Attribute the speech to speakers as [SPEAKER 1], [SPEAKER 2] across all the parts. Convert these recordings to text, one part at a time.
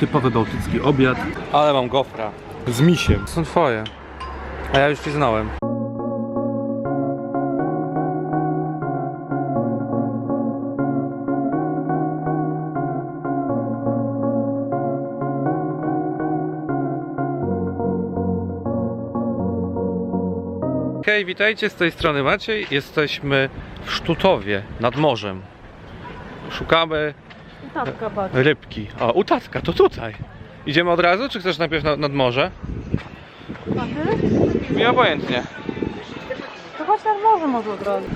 [SPEAKER 1] Typowy bałtycki obiad. Ale mam gofra. Z misiem. Są twoje. A ja już ci znałem. Hej, witajcie, z tej strony Maciej. Jesteśmy w Sztutowie, nad morzem. Szukamy
[SPEAKER 2] Tapka, patrz.
[SPEAKER 1] rybki. O, u tatka, to tutaj. Idziemy od razu, czy chcesz najpierw na, nad morze? Mi obojętnie.
[SPEAKER 2] To chodź nad morze może od razu.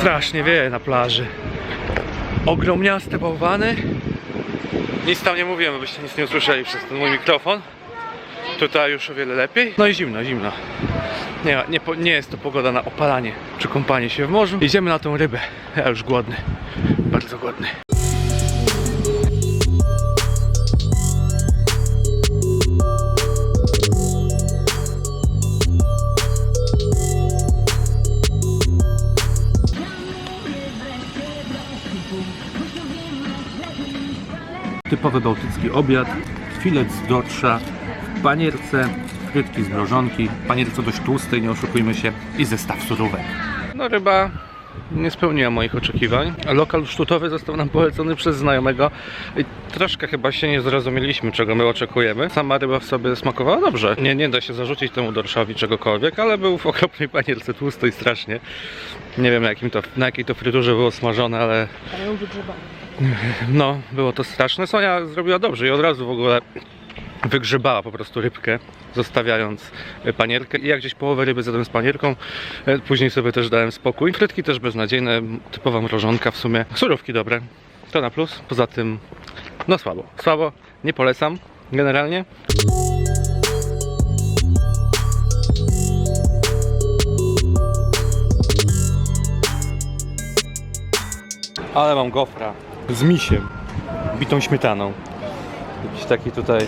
[SPEAKER 1] Strasznie wieje na plaży. Ogromniaste bałwany. Nic tam nie mówiłem, byście nic nie usłyszeli przez ten mój mikrofon. Tutaj już o wiele lepiej. No i zimno, zimno. Nie, nie, nie jest to pogoda na opalanie czy kąpanie się w morzu. Idziemy na tą rybę. Ja już głodny. Bardzo głodny. Typowy bałtycki obiad. Filet z dorsza w panierce, frytki z mrożonki, panierce dość tłustej, nie oszukujmy się, i zestaw surówek. No ryba nie spełniła moich oczekiwań. Lokal sztutowy został nam polecony przez znajomego i troszkę chyba się nie zrozumieliśmy, czego my oczekujemy. Sama ryba w sobie smakowała dobrze. Nie, nie da się zarzucić temu dorszowi czegokolwiek, ale był w okropnej panierce tłustej strasznie. Nie wiem na, jakim to, na jakiej to fryturze było smażone, ale
[SPEAKER 2] Ale.
[SPEAKER 1] No, było to straszne. Sonia zrobiła dobrze i od razu w ogóle wygrzebała po prostu rybkę, zostawiając e, panierkę. I jak gdzieś połowę ryby zjadłem z panierką, e, później sobie też dałem spokój. Frytki też beznadziejne, typowa mrożonka w sumie. Surówki dobre, to na plus. Poza tym, no słabo. Słabo, nie polecam generalnie. Ale mam gofra z misiem, bitą śmietaną. Jakiś taki tutaj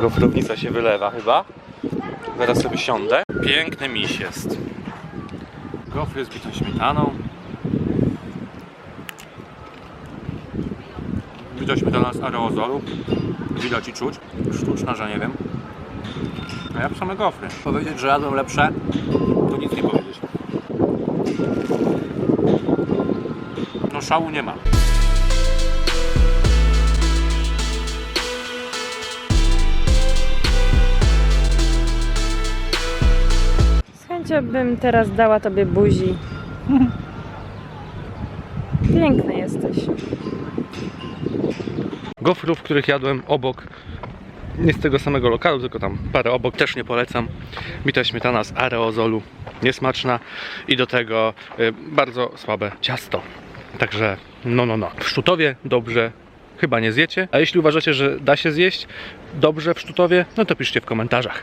[SPEAKER 1] gofrownica się wylewa chyba. Zaraz sobie siądę. Piękny miś jest. Gofry z bitą śmietaną. Bita śmietana z aerozolu. Widać i czuć. Sztuczna, że nie wiem. A ja same gofry. Powiedzieć, że jadłem lepsze, to nic nie powiedzieć. No szału nie ma.
[SPEAKER 2] Chęcią bym teraz dała tobie buzi. Piękny jesteś.
[SPEAKER 1] Gofrów, których jadłem obok, nie z tego samego lokalu, tylko tam parę obok, też nie polecam. Bita śmietana z aerozolu, niesmaczna i do tego y, bardzo słabe ciasto. Także no, no, no. W Sztutowie dobrze chyba nie zjecie, a jeśli uważacie, że da się zjeść dobrze w Sztutowie, no to piszcie w komentarzach.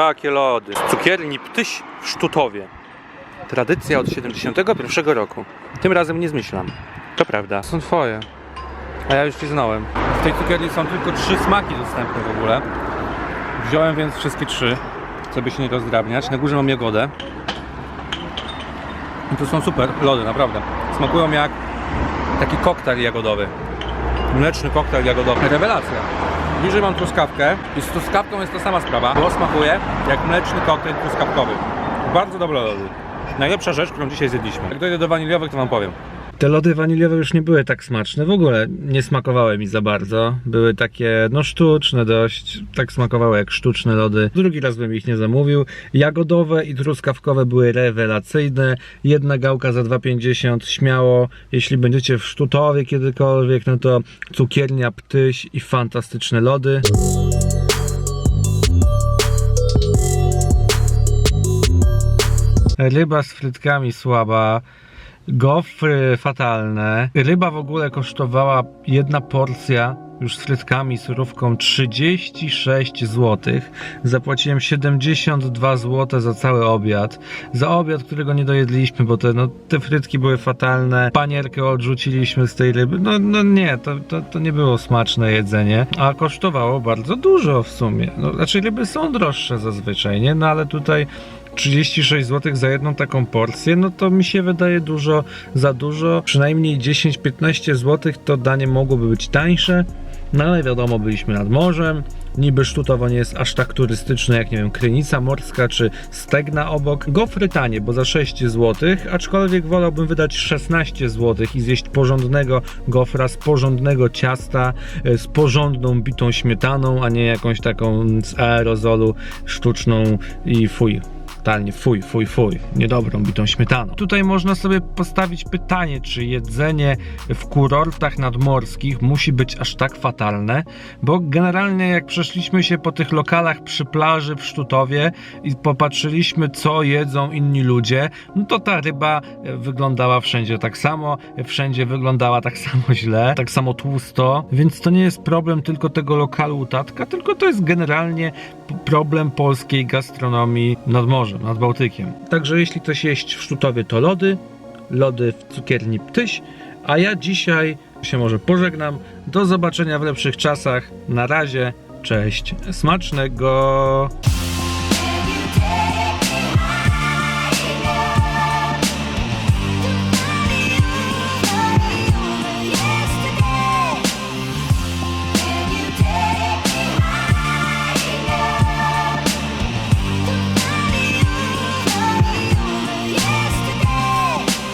[SPEAKER 1] Takie lody. Z cukierni Ptyś w Sztutowie. Tradycja od 71 roku. Tym razem nie zmyślam. To prawda. Są twoje. A ja już ci znałem. W tej cukierni są tylko trzy smaki dostępne w ogóle. Wziąłem więc wszystkie trzy, żeby się nie rozdrabniać. Na górze mam jagodę. I to są super lody, naprawdę. Smakują jak taki koktajl jagodowy. Mleczny koktajl jagodowy. Rewelacja. Bliżej mam truskawkę i z truskawką jest ta sama sprawa, bo smakuje jak mleczny koktajl truskawkowy. Bardzo dobre lody. Najlepsza rzecz, którą dzisiaj zjedliśmy. Jak dojdę do waniliowych, to wam powiem. Te lody waniliowe już nie były tak smaczne, w ogóle nie smakowały mi za bardzo. Były takie, no sztuczne dość, tak smakowały jak sztuczne lody. Drugi raz bym ich nie zamówił. Jagodowe i truskawkowe były rewelacyjne. Jedna gałka za 2,50 śmiało. Jeśli będziecie w Sztutowie kiedykolwiek, no to cukiernia, ptyś i fantastyczne lody. Ryba z frytkami słaba. Gofry fatalne. Ryba w ogóle kosztowała jedna porcja już z frytkami, surówką 36 zł. Zapłaciłem 72 zł za cały obiad. Za obiad, którego nie dojedliśmy, bo te, no, te frytki były fatalne. Panierkę odrzuciliśmy z tej ryby. No, no nie, to, to, to nie było smaczne jedzenie, a kosztowało bardzo dużo w sumie. No, znaczy ryby są droższe zazwyczaj, nie? No ale tutaj 36 zł za jedną taką porcję, no to mi się wydaje dużo za dużo. Przynajmniej 10-15 zł to danie mogłoby być tańsze. No ale wiadomo, byliśmy nad morzem. Niby Sztutowo nie jest aż tak turystyczne jak, nie wiem, Krynica Morska czy Stegna obok. Gofry tanie, bo za 6 zł, aczkolwiek wolałbym wydać 16 zł i zjeść porządnego gofra z porządnego ciasta, e, z porządną bitą śmietaną, a nie jakąś taką z aerozolu sztuczną i fuj. Totalnie fuj, fuj, fuj. Niedobrą bitą śmietaną. Tutaj można sobie postawić pytanie, czy jedzenie w kurortach nadmorskich musi być aż tak fatalne, bo generalnie jak przeszliśmy się po tych lokalach przy plaży w Sztutowie i popatrzyliśmy, co jedzą inni ludzie, no to ta ryba e, wyglądała wszędzie tak samo, e, wszędzie wyglądała tak samo źle, tak samo tłusto, więc to nie jest problem tylko tego lokalu tatka, tylko to jest generalnie problem polskiej gastronomii nad nad Bałtykiem. Także jeśli ktoś jeść w Sztutowie, to lody, lody w cukierni Ptyś, a ja dzisiaj się może pożegnam. Do zobaczenia w lepszych czasach. Na razie, cześć, smacznego!